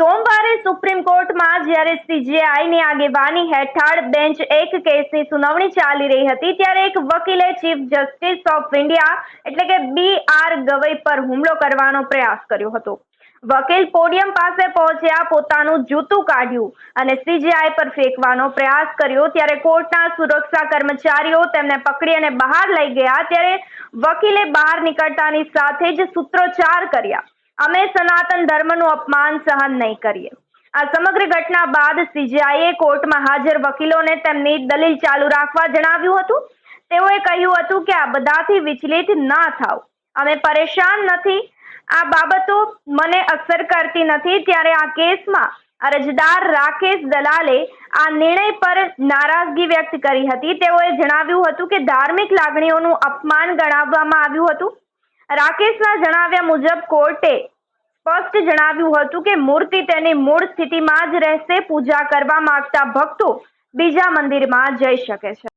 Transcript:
સોમવારે સુપ્રીમ કોર્ટમાં જ્યારે સીજેઆઈની આગેવાની હેઠળ બેન્ચ એક કેસની સુનાવણી ચાલી રહી હતી, ત્યારે એક વકીલે ચીફ જસ્ટિસ ઓફ ઇન્ડિયા એટલે કે બી આર ગવઈ પર હુમલો કરવાનો પ્રયાસ કર્યો હતો. વકીલ પોડિયમ પાસે પહોંચ્યા, પોતાનું જૂતું કાઢ્યું અને સીજેઆઈ પર ફેંકવાનો પ્રયાસ કર્યો. ત્યારે કોર્ટના સુરક્ષા કર્મચારીઓ તેમને પકડી અને બહાર લઈ ગયા, ત્યારે વકીલે બહાર નીકળતાની સાથે જ સૂત્રોચ્ચાર કર્યા. અમે સનાતન ધર્મનું અપમાન સહન નહીં કરીએ. આ સમગ્ર ઘટના બાદ સીજેઆઈએ કોર્ટમાં હાજર વકીલોને તેમની દલીલ ચાલુ રાખવા જણાવ્યું હતું. તેઓએ કહ્યું હતું કે આ બધાથી વિચલિત ના થાવ. અમે પરેશાન નથી. આ બાબતો મને અસર કરતી નથી. ત્યારે આ કેસમાં અરજદાર રાકેશ દલાલે આ નિર્ણય પર નારાજગી વ્યક્ત કરી હતી. તેઓએ જણાવ્યું હતું કે ધાર્મિક લાગણીઓનું અપમાન ગણાવવામાં આવ્યું હતું. રાકેશના જણાવ્યા મુજબ કોર્ટે સ્પષ્ટ જણાવ્યું હતું કે મૂર્તિ તેની મૂળ સ્થિતિમાં જ રહેશે, પૂજા કરવા માંગતા ભક્તો બીજા મંદિરમાં જઈ શકે છે.